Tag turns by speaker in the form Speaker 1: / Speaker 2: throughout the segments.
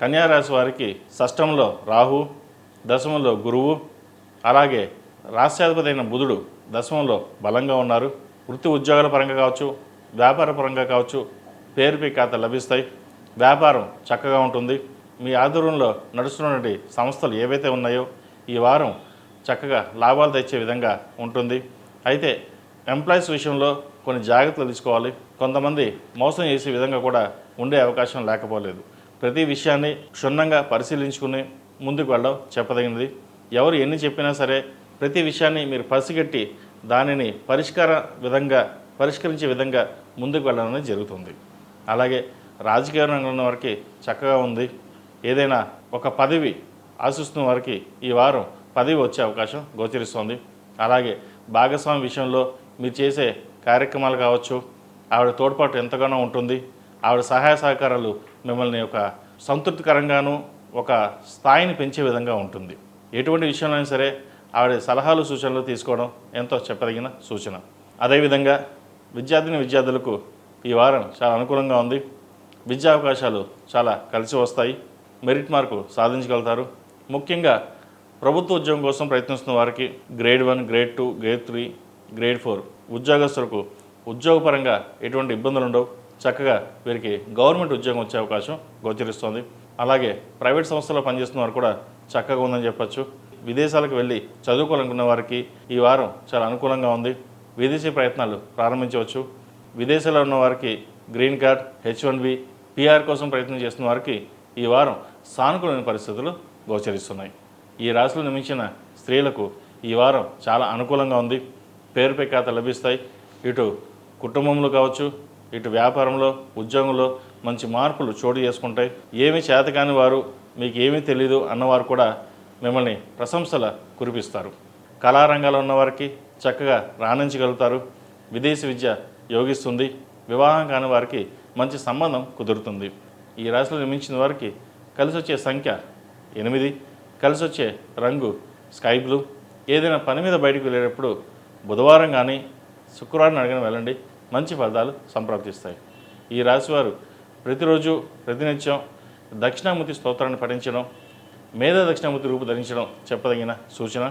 Speaker 1: కన్యారాశి వారికి షష్టంలో రాహు దశమంలో గురువు అలాగే రాష్ట్రాధిపతైన బుధుడు దశమంలో బలంగా ఉన్నారు. వృత్తి ఉద్యోగాల పరంగా కావచ్చు వ్యాపార పరంగా కావచ్చు పేరుపై ఖాతా లభిస్తాయి. వ్యాపారం చక్కగా ఉంటుంది. మీ ఆధ్వర్యంలో నడుస్తున్నటువంటి సంస్థలు ఏవైతే ఉన్నాయో ఈ వారం చక్కగా లాభాలు తెచ్చే విధంగా ఉంటుంది. అయితే ఎంప్లాయీస్ విషయంలో కొన్ని జాగ్రత్తలు తీసుకోవాలి. కొంతమంది మోసం చేసే విధంగా కూడా ఉండే అవకాశం లేకపోలేదు. ప్రతి విషయాన్ని క్షుణ్ణంగా పరిశీలించుకుని ముందుకు వెళ్ళడం చెప్పదగినది. ఎవరు ఎన్ని చెప్పినా సరే ప్రతి విషయాన్ని మీరు పసిగట్టి దానిని పరిష్కార విధంగా పరిష్కరించే విధంగా ముందుకు వెళ్ళడం అనేది జరుగుతుంది. అలాగే రాజకీయ రంగంలో ఉన్న వారికి చక్కగా ఉంది. ఏదైనా ఒక పదవి ఆశిస్తున్న వారికి ఈ వారం పదవి వచ్చే అవకాశం గోచరిస్తుంది. అలాగే భాగస్వామి విషయంలో మీరు చేసే కార్యక్రమాలు కావచ్చు ఆవిడ తోడ్పాటు ఎంతగానో ఉంటుంది ఆవిడ సహాయ సహకారాలు మిమ్మల్ని ఒక సంతృప్తికరంగాను ఒక స్థాయిని పెంచే విధంగా ఉంటుంది. ఎటువంటి విషయంలో అయినా సరే ఆవిడ సలహాలు సూచనలు తీసుకోవడం ఎంతో చెప్పదగిన సూచన. అదేవిధంగా విద్యార్థిని విద్యార్థులకు ఈ వారం చాలా అనుకూలంగా ఉంది. విద్యా అవకాశాలు చాలా కలిసి వస్తాయి. మెరిట్ మార్కు సాధించగలుగుతారు. ముఖ్యంగా ప్రభుత్వ ఉద్యోగం కోసం ప్రయత్నిస్తున్న వారికి grade one grade two grade three grade four ఉద్యోగస్తులకు ఉద్యోగపరంగా ఎటువంటి ఇబ్బందులు ఉండవు చక్కగా వీరికి గవర్నమెంట్ ఉద్యోగం వచ్చే అవకాశం గోచరిస్తోంది. అలాగే ప్రైవేట్ సంస్థలో పనిచేస్తున్న వారు కూడా చక్కగా ఉందని చెప్పచ్చు. విదేశాలకు వెళ్ళి చదువుకోవాలనుకున్న వారికి ఈ వారం చాలా అనుకూలంగా ఉంది. విదేశీ ప్రయత్నాలు ప్రారంభించవచ్చు. విదేశాల్లో ఉన్న వారికి green card H one B PR కోసం ప్రయత్నం చేస్తున్న వారికి ఈ వారం సానుకూలమైన పరిస్థితులు గోచరిస్తున్నాయి. ఈ రాశిలో నిర్మించిన స్త్రీలకు ఈ వారం చాలా అనుకూలంగా ఉంది. పేరుపై ఖాతా లభిస్తాయి. ఇటు కుటుంబంలో కావచ్చు ఇటు వ్యాపారంలో ఉద్యోగంలో మంచి మార్పులు చోటు చేసుకుంటాయి. ఏమి చేతకాని వారు మీకు ఏమీ తెలీదు అన్నవారు కూడా మిమ్మల్ని ప్రశంసల కురిపిస్తారు. కళారంగాల్లో ఉన్నవారికి చక్కగా రాణించగలుగుతారు. విదేశీ విద్య యోగిస్తుంది. వివాహం కాని వారికి మంచి సంబంధం కుదురుతుంది. ఈ రాశిలో నిర్మించిన వారికి కలిసి వచ్చే సంఖ్య ఎనిమిది. కలిసి వచ్చే రంగు స్కై బ్లూ. ఏదైనా పని మీద బయటకు వెళ్ళేటప్పుడు బుధవారం కానీ శుక్రవారం అడిగిన వెళ్ళండి. మంచి ఫలితాలు సంప్రాప్తిస్తాయి. ఈ రాశివారు ప్రతిరోజు ప్రతినిత్యం దక్షిణామూర్తి స్తోత్రాన్ని పఠించడం మేధ దక్షిణామూర్తి రూపు ధరించడం చెప్పదగిన సూచన.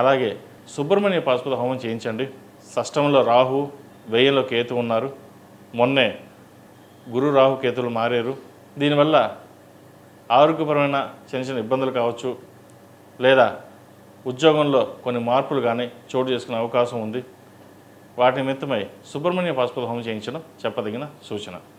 Speaker 1: అలాగే సుబ్రహ్మణ్య పాశుపత హోమం చేయించండి. షష్టంలో రాహు వ్యయంలో కేతు ఉన్నారు. మొన్నే గురు రాహు కేతులు మారారు. దీనివల్ల ఆరోగ్యపరమైన చిన్న చిన్న ఇబ్బందులు కావచ్చు. లేదా ఉద్యోగంలో కొన్ని మార్పులు కానీ చోటు చేసుకునే అవకాశం ఉంది. వాటి నిమిత్తమై సుబ్రహ్మణ్య పాశుపత హోమం చేయించడం చెప్పదగిన సూచన.